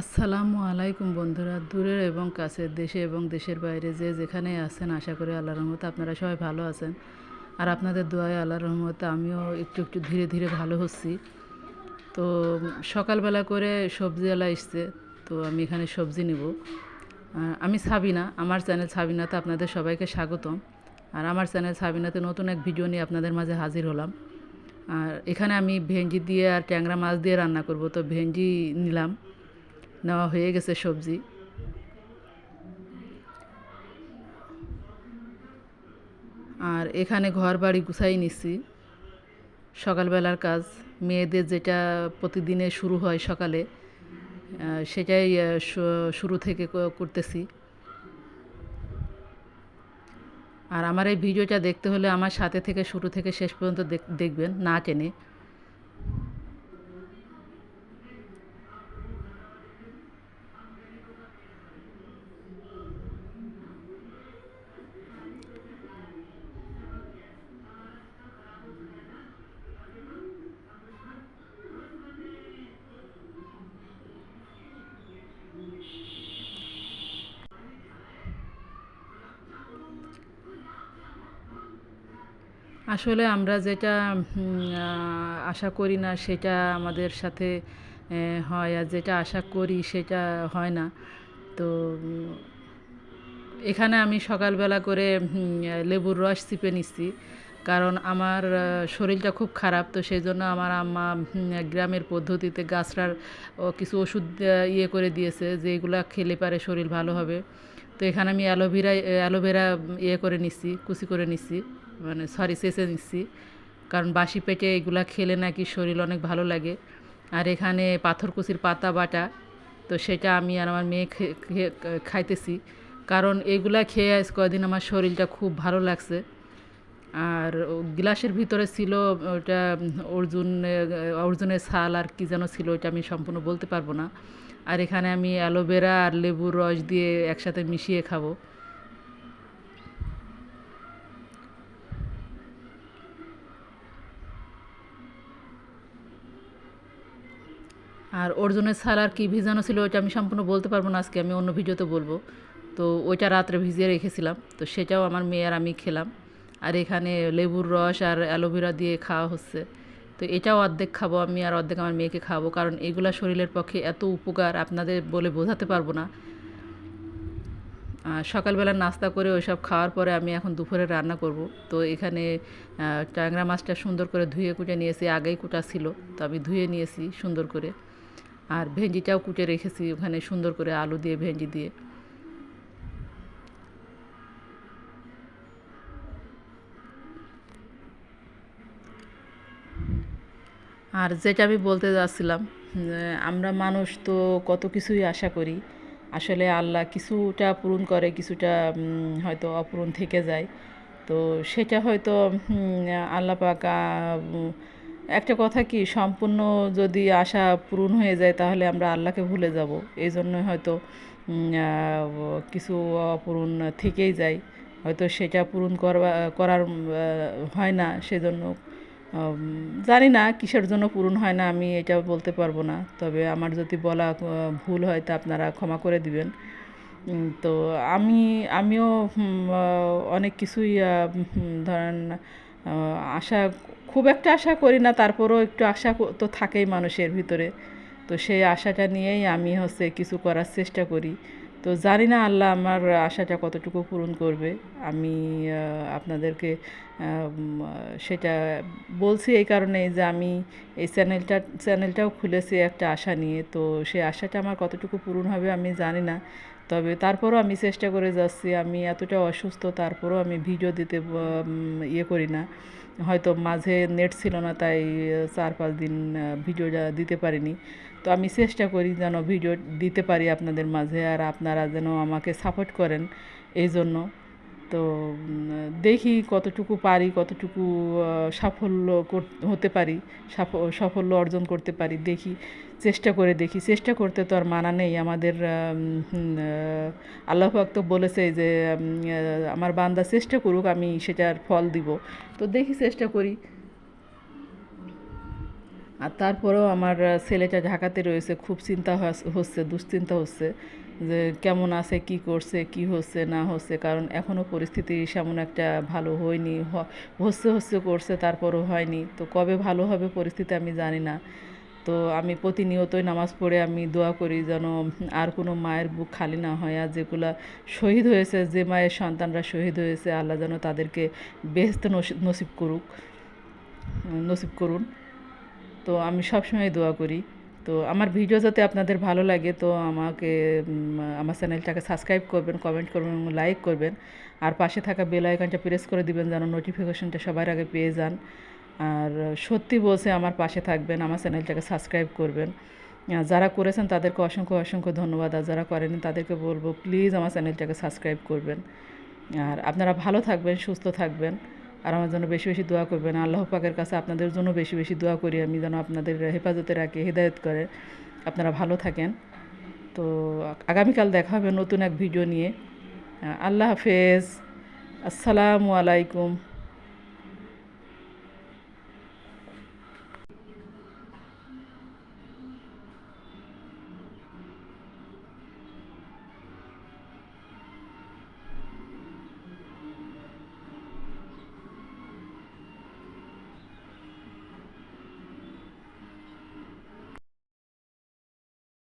আসসালামু আলাইকুম বন্ধুরা, দূরের এবং কাছের দেশে এবং দেশের বাইরে যে যেখানে আছেন, আশা করি আল্লাহ রহমতে আপনারা সবাই ভালো আছেন। আর আপনাদের দোয়ায় আল্লাহর রহমতে আমিও একটু একটু ধীরে ধীরে ভালো হচ্ছি। তো সকালবেলা করে সবজি সবজিওয়ালা এসছে, তো আমি এখানে সবজি নিব। আমি সাবিনা, আমার চ্যানেল সাবিনাতে আপনাদের সবাইকে স্বাগতম। আর আমার চ্যানেল সাবিনাতে নতুন এক ভিডিও নিয়ে আপনাদের মাঝে হাজির হলাম। আর এখানে আমি ভেঞ্জি দিয়ে আর ট্যাংরা মাছ দিয়ে রান্না করব, তো ভেঞ্জি নিলাম। নেওয়া হয়ে গেছে সবজি। আর এখানে ঘর বাড়ি গুছাই নিচ্ছি সকালবেলার কাজ, মেয়েদের যেটা প্রতিদিনে শুরু হয় সকালে সেটাই শুরু থেকে করতেছি। আর আমার এই ভিডিওটা দেখতে হলে আমার সাথে থেকে শুরু থেকে শেষ পর্যন্ত দেখ- দেখবেন, না টেনে। আসলে আমরা যেটা আশা করি না সেটা আমাদের সাথে হয় আর যেটা আশা করি সেটা হয় না। তো এখানে আমি সকালবেলা করে লেবুর রস চিপে নিচ্ছি। কারণ আমার শরীরটা খুব খারাপ, তো সেই জন্য আমার আম্মা গ্রামের পদ্ধতিতে গাছটার কিছু ওষুধ ইয়ে করে দিয়েছে যেগুলা খেলে পারে শরীর ভালো হবে। তো এখানে আমি অ্যালোভেরা অ্যালোভেরা ইয়ে করে নিচ্ছি কুচি করে নিচ্ছি মানে সরি চেঁচে নিচ্ছি কারণ বাসি পেটে এগুলা খেলে নাকি শরীর অনেক ভালো লাগে। আর এখানে পাথরকুচির পাতা বাটা, তো সেটা আমি আর আমার মেয়ে খাইতেছি। কারণ এগুলা খেয়ে আজ কদিন আমার শরীরটা খুব ভালো লাগছে। আর গ্লাসের ভিতরে ছিল ওটা অর্জুন অর্জুনের ছাল আর কি যেন ছিল ওটা আমি সম্পূর্ণ বলতে পারব না। আর এখানে আমি অ্যালোভেরা আর লেবুর রস দিয়ে একসাথে মিশিয়ে খাব। আর অর্জুনের ছাল আর কী ভিজানো ছিল, ওইটা আমি সম্পূর্ণ বলতে পারব না, আজকে আমি অন্য ভিডিওতে বলব। তো ওইটা রাত্রে ভিজিয়ে রেখেছিলাম, তো সেটাও আমার মেয়ে আর আমি খেলাম। আর এখানে লেবুর রস আর অ্যালোভেরা দিয়ে খাওয়া হচ্ছে। তো এটাও অর্ধেক খাব আমি আর অর্ধেক আমার মেয়েকে খাব, কারণ এগুলো শরীরের পক্ষে এত উপকার আপনাদের বলে বোঝাতে পারব না। আর সকালবেলা নাস্তা করে ওইসব খাওয়ার পরে আমি এখন দুপুরে রান্না করব। তো এখানে ট্যাংরা মাছটা সুন্দর করে ধুয়ে কুটে নিয়েছি, আগেই কুটা ছিল, তো আমি ধুয়ে নিয়েছি সুন্দর করে। আর ভেন্ডিটাও কুটে রেখেছি, ওখানে সুন্দর করে আলু দিয়ে, ভেন্ডি দিয়ে। আর যেটা আমি বলতে যাচ্ছিলাম আমরা মানুষ তো কত কিছুই আশা করি। আসলে আল্লাহ কিছুটা পূরণ করে, কিছুটা হয়তো অপূরণ থেকে যায়। তো সেটা হয়তো আল্লাহ পাকা একটা কথা কি, সম্পূর্ণ যদি আশা পূরণ হয়ে যায় তাহলে আমরা আল্লাহকে ভুলে যাব। এই জন্য হয়তো কিছু অপূরণ থেকেই যায়। হয়তো সেটা পূরণ করবা, করার হয় না, সেজন্য জানি না, কিসের জন্য পূরণ হয় না, আমি এটা বলতে পারব না। তবে আমার যদি বলা ভুল হয়, তা আপনারা ক্ষমা করে দিবেন। তো আমি, আমিও অনেক কিছুই ধরেন আশা, খুব একটা আশা করি না, তারপরেও একটু আশা তো থাকেই মানুষের ভিতরে। তো সেই আশাটা নিয়েই আমি হচ্ছে কিছু করার চেষ্টা করি। তো জানি না আল্লাহ আমার আশাটা কতটুকু পূরণ করবে। আমি আপনাদেরকে সেটা বলছি এই কারণেই যে আমি এই চ্যানেলটা, চ্যানেলটাও খুলেছি একটা আশা নিয়ে। তো সেই আশাটা আমার কতটুকু পূরণ হবে আমি জানি না। তবে তারপরও আমি চেষ্টা করে যাচ্ছি। আমি এতটা অসুস্থ, তারপরও আমি ভিডিও দিতে ইয়ে করি না। হয়তো মাঝে নেট ছিল না, তাই চার পাঁচ দিন ভিডিও ভিডিওটা দিতে পারিনি। তো আমি চেষ্টা করি যেন ভিডিও দিতে পারি আপনাদের মাঝে, আর আপনারা যেন আমাকে সাপোর্ট করেন, এই জন্য। তো দেখি কতটুকু পারি, কতটুকু সাফল্য হতে পারি সাফল্য অর্জন করতে পারি, দেখি, চেষ্টা করে দেখি। চেষ্টা করতে তো আর মানা নেই আমাদের আল্লাহ তো বলেছে যে আমার বান্দা চেষ্টা করুক, আমি সেটার ফল দিব। তো দেখি চেষ্টা করি। আর তারপরেও আমার ছেলেটা ঢাকাতে রয়েছে, খুব চিন্তা হচ্ছে, দুশ্চিন্তা হচ্ছে। যে কেমন আছে, কি করছে, কি হচ্ছে, না হচ্ছে, কারণ এখনও পরিস্থিতি সেমন একটা ভালো হয়নি হচ্ছে হচ্ছে, করছে, তারপরও হয়নি। তো কবে ভালো হবে পরিস্থিতি আমি জানি না। তো আমি প্রতিনিয়তই নামাজ পড়ে আমি দোয়া করি যেন আর কোনো মায়ের বুক খালি না হয়, আর যেগুলা শহীদ হয়েছে, যে মায়ের সন্তানরা শহীদ হয়েছে, আল্লাহ যেন তাদেরকে বেহেস্ত নসিব করুক, নসিব করুন। তো আমি সবসময় দোয়া করি। তো আমার ভিডিও যাতে আপনাদের ভালো লাগে, তো আমাকে আমার চ্যানেলটাকে সাবস্ক্রাইব করবেন কমেন্ট করবেন এবং লাইক করবেন। আর পাশে থাকা বেল আইকনটা প্রেস করে দিবেন যেন নোটিফিকেশনটা সবার আগে পেয়ে যান। আর সত্যি বলছে, আমার পাশে থাকবেন, আমার চ্যানেলটাকে সাবস্ক্রাইব করবেন। যারা করেছেন, তাদেরকে অসংখ্য অসংখ্য ধন্যবাদ। আর যারা করেনি তাদেরকে বলব প্লিজ আমার চ্যানেলটাকে সাবস্ক্রাইব করবেন। আর আপনারা ভালো থাকবেন, সুস্থ থাকবেন। আর আমার জন্য বেশি বেশি দোয়া করবেন। আল্লাহ পাকের কাছে আপনাদের জন্য বেশি বেশি দোয়া করি। আমি যেন আপনাদের হেফাজতে রাখি, হেদায়ত করে। আপনারা ভালো থাকেন। তো আগামীকাল দেখা হবে নতুন এক ভিডিও নিয়ে। আল্লাহ হাফেজ। আসসালামু আলাইকুম।